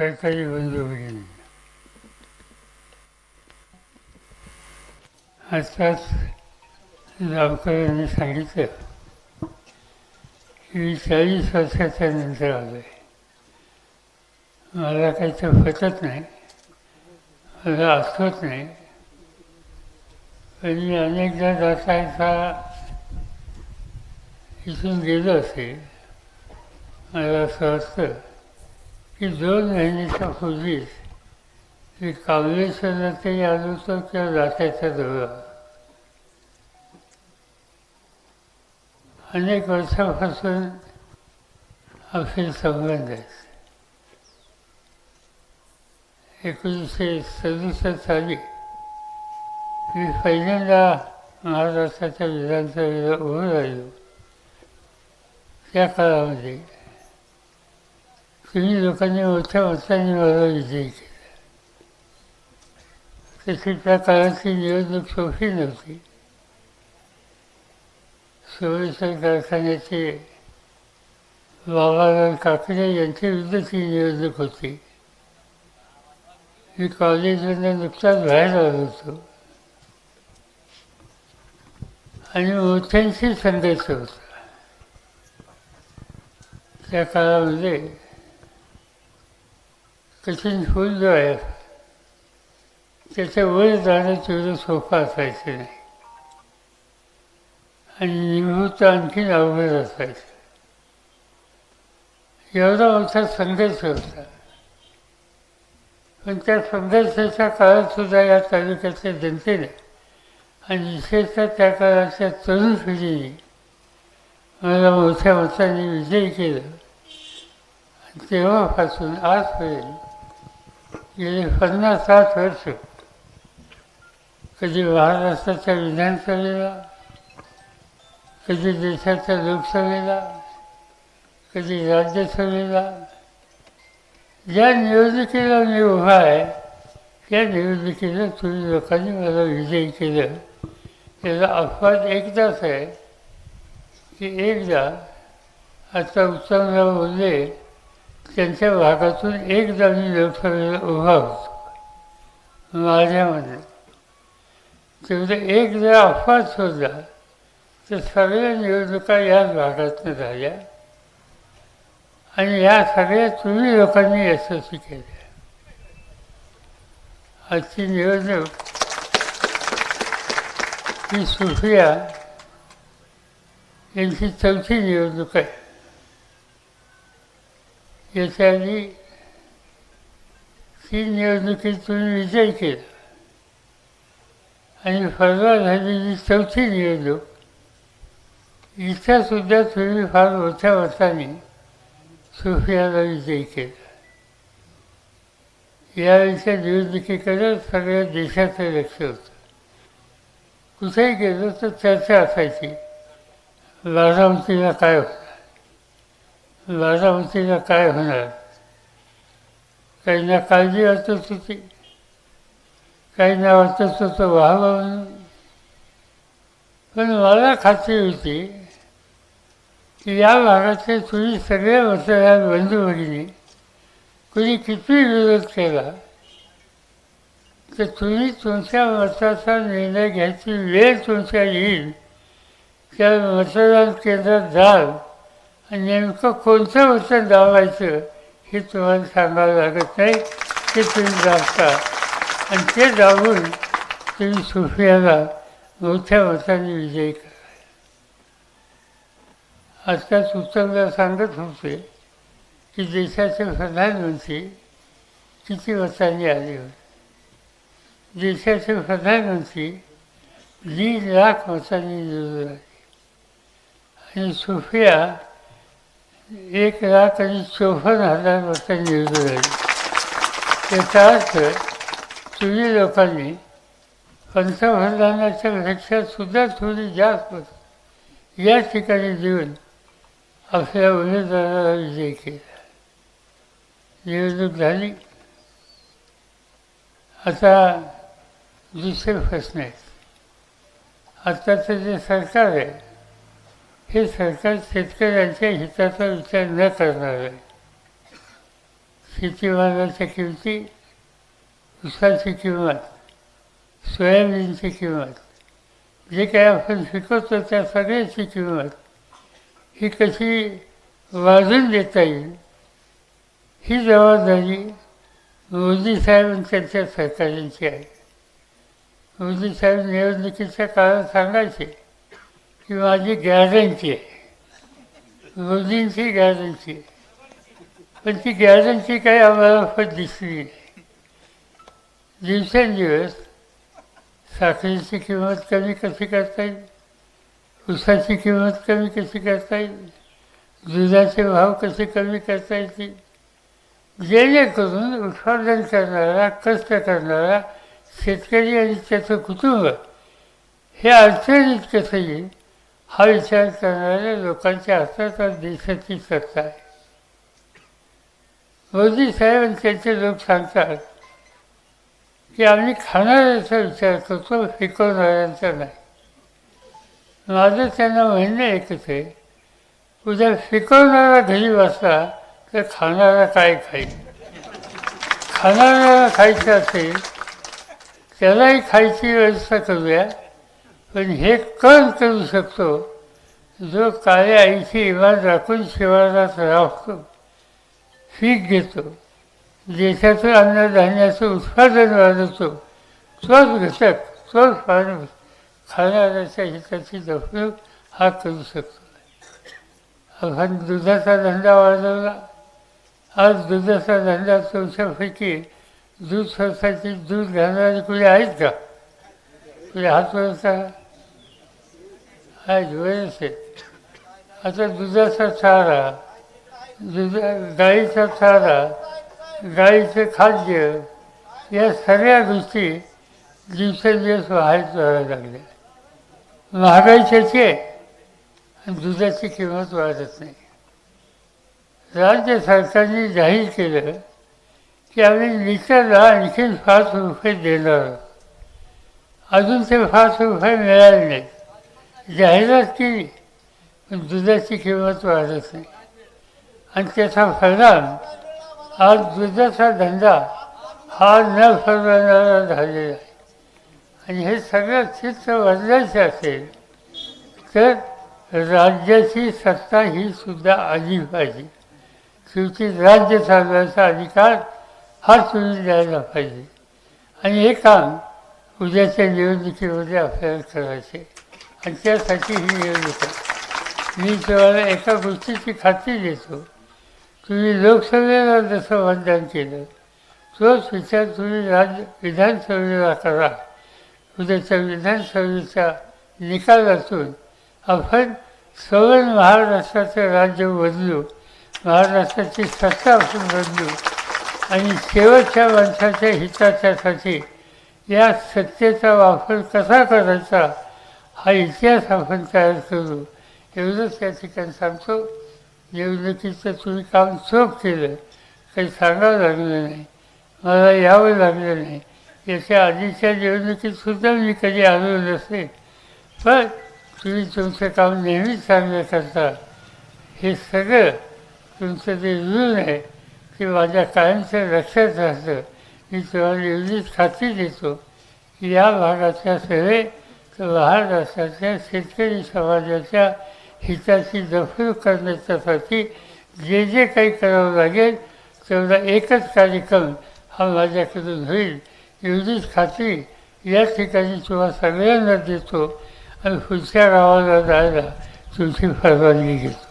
सरकारी बंधू भगिनी आत्ताच गावकऱ्यांनी सांगितलं की मी चाळीस वर्षाच्या नंतर आलो आहे मला काही तर फटत नाही मला आठवत नाही. पण मी अनेकदा जाता येता इथून गेलो असेल मला असं वाटतं की दोन महिन्याच्या पूर्वीच मी कामलेश्वरला तरी आलो होतो किंवा जात्याचा दौरा अनेक वर्षापासून आपले संबंध आहेत. एकोणीसशे सदुसष्ट साली मी पहिल्यांदा महाराष्ट्राच्या विधानसभेला उभं राहिलो. त्या काळामध्ये तिन्ही लोकांनी मोठ्या मतांनी मला विजयी केला तशी त्या काळाची निवडणूक सोपी नव्हती सोमेश्वर कारखान्याचे बाबाराव काकडे यांच्या विरुद्धची निवडणूक होती मी कॉलेजमधून नुकताच बाहेर आलो होतो. आणि मोठ्यांशी संघर्ष होता. त्या काळामध्ये कठीण फूल जो आहे त्याच्या वर जाणं तेवढं सोपं असायचं नाही. आणि निवृत्त आणखीन अवघड असायचं. एवढा मोठा संघर्ष होता. पण त्या संघर्षाच्या काळात सुद्धा या तालुक्यातल्या जनतेने आणि विशेषतः त्या काळाच्या तरुण पिढीने मला मोठ्या मताने विजयी केलं. आणि तेव्हापासून आजपर्यंत गेले पन्नास सात वर्ष. कधी महाराष्ट्राच्या विधानसभेला कधी देशाच्या लोकसभेला कधी राज्यसभेला. ज्या निवडणुकीला मी उभा आहे त्या निवडणुकीला तुम्ही लोकांनी मला विजयी केलं. त्याचा अपवाद एकदाच आहे की एकदा आता उत्तमराव बोलले त्यांच्या भागातून एक जणी लोकसभेला उभा होतो माझ्यामध्ये तेवढं एक जर अपवाद शोधला तर सगळ्या निवडणुका याच भागातून झाल्या. आणि या सगळ्या तुम्ही लोकांनी यशस्वी केल्या. आजची निवडणूक ही सुफिया यांची चौथी निवडणूक आहे. याच्याआधी ती तीन निवडणुकीत तुम्ही विजय केला आणि फरवा झालेली चौथी निवडणूक इथंसुद्धा तुम्ही फार मोठ्या मताने सुफियाला विजय केला यावेळीच्या निवडणुकीकडे सगळ्या देशाचं लक्ष होतं कुठेही गेलो तर चर्चा असायची बारामतीला काय होतं बारामतीला काय होणार? काहींना काळजी वाटत होती काहींना वाटत होतं व्हावं म्हणून. पण मला खात्री होती की या भागातले तुम्ही सगळे मतदार बंधू भगिनी कुणी किती विरोध केला तर तुम्ही तुमच्या मताचा निर्णय घ्यायची वेळ तुमच्या येईल. त्या मतदान केंद्रात जाल. नेमकं कोणतं वचन दावायचं हे तुम्हाला सांगावं लागत नाही. ते तुम्ही दाबता आणि ते दाबून तुम्ही सुफियाला मोठ्या मताने विजयी करा. आजकाल उत्तमला सांगत होते की देशाचे प्रधानमंत्री किती मतांनी आले होते. देशाचे प्रधानमंत्री दीड लाख मतांनी निवडून आले आणि सुफिया एक लाख आणि चौपन्न हजार मतांनी निवडून आली याचा अर्थ तुम्ही लोकांनी पंतप्रधानाच्या सुद्धा थोडी जास्त या ठिकाणी देऊन आपल्या उमेदवाराला विजय केला. निवडणूक झाली. आता दुसरे प्रश्न आहेत. आत्ताचं जे सरकार आहे हे सरकार शेतकऱ्यांच्या हिताचा विचार न करणार आहे. शेतीमालाच्या किमती ऊसाची किंमत सोयाबीनची किंमत जे काय आपण शिकवतो त्या सगळ्याची किंमत ही कशी वाजून देता येईल ही जबाबदारी मोदी साहेब त्यांच्या सरकारांची आहे. मोदी साहेब निवडणुकीच्या काळात सांगायचे की माझी गॅरंटी आहे. मोदींची गॅरंटी आहे. पण ती गॅरंटी काही आम्हाला पण दिसली नाही. दिवसेंदिवस साखरेची किंमत कमी कशी करता येईल? ऊसाची किंमत कमी कशी करता येईल? दुधाचे भाव कसे कमी करता येतील? जेणेकरून उत्पादन करणारा कष्ट करणारा शेतकरी आणि त्याचं कुटुंब हे अडचणीत कसं येईल? हा विचार करणाऱ्या लोकांच्या हातात आज देशाची सत्ता आहे. मोदी साहेब आणि त्यांचे लोक सांगतात की आम्ही खाणाऱ्याचा विचार करतो पिकवणाऱ्यांचा नाही. माझं त्यांना म्हणणं एकच आहे उद्या पिकवणारा घरी बसला तर खाणारा काय खाईल? खाणाऱ्याला खायचं असेल त्यालाही खायची व्यवस्था करूया. पण हे कण करू शकतो? जो काळ्या आईची इमार राखून शिवारात राहतो पीक घेतो. देशाचं अन्नधान्याचं उत्पादन वाढवतो. तोच घटक तोच माणूस खाणाऱ्याच्या हिताची जपणूक हा करू शकतो. आपण दुधाचा धंदा वाढवला. आज दुधाचा धंदा तुमच्यापैकी दूध स्वतःची दूध घालणारे कुणी आहेत का? कुणी हात वरचा आहेत बरेच आता दुधाचा चारा दुधा गाईचा चारा गाईचं खाद्य या सगळ्या गोष्टी दिवसेंदिवस वाहत वाढायला लागल्या. महागाई त्याची आहे आणि दुधाची किंमत वाढत नाही. राज्य सरकारने जाहीर केलं की आम्ही लिटरला आणखीन पाच रुपये देणार. आहोत अजून ते पाच रुपये मिळाले नाहीत. जाहिरात केली पण दुधाची किंमत वाढत नाही. आणि त्याचा परिणाम आज दुधाचा धंदा हा न फरवणारा झालेला आहे. आणि हे सगळं चित्र बदलायचं असेल तर राज्याची सत्ता ही सुद्धा आली पाहिजे. शेवटी राज्य चालवायचा अधिकार हा तुम्ही द्यायला पाहिजे. आणि हे काम उद्याच्या निवडणुकीमध्ये आपल्याला करायचे आणि त्यासाठी ही निवडणूक होतं मी तुम्हाला एका गोष्टीची खात्री देतो. तुम्ही लोकसभेला जसं मतदान केलं तोच विचार तुम्ही राज्य विधानसभेला करा. उद्याच्या विधानसभेच्या निकालातून आपण सवर्ण महाराष्ट्राचं राज्य बदलू महाराष्ट्राची सत्ता आपण बदलू आणि शेवटच्या माणसाच्या हिताच्यासाठी या सत्तेचा वापर कसा करायचा हा इतिहास आपण तयार करू एवढंच या ठिकाणी सांगतो. निवडणुकीचं तुम्ही काम चोख केलं काही सांगावं लागलं नाही. मला यावं लागलं नाही. याच्या आधीच्या निवडणुकीतसुद्धा मी कधी आलो नसेल. पण तुम्ही तुमचं काम नेहमीच चांगलं करता. हे सगळं तुमचं जे ऋण आहे ते माझ्या कायमचं लक्षात राहतं. मी तुम्हाला एवढीच खात्री देतो. की या भागाच्या लहान महाराष्ट्राच्या शेतकरी समाजाच्या हिताची जपणूक करण्याच्यासाठी जे जे काही करावं लागेल तेवढा एकच कार्यक्रम हा माझ्याकडून होईल. एवढीच खात्री या ठिकाणी तुम्हा सगळ्यांना देतो आणि पुढच्या गावाला जायला तुमची परवानगी घेतो.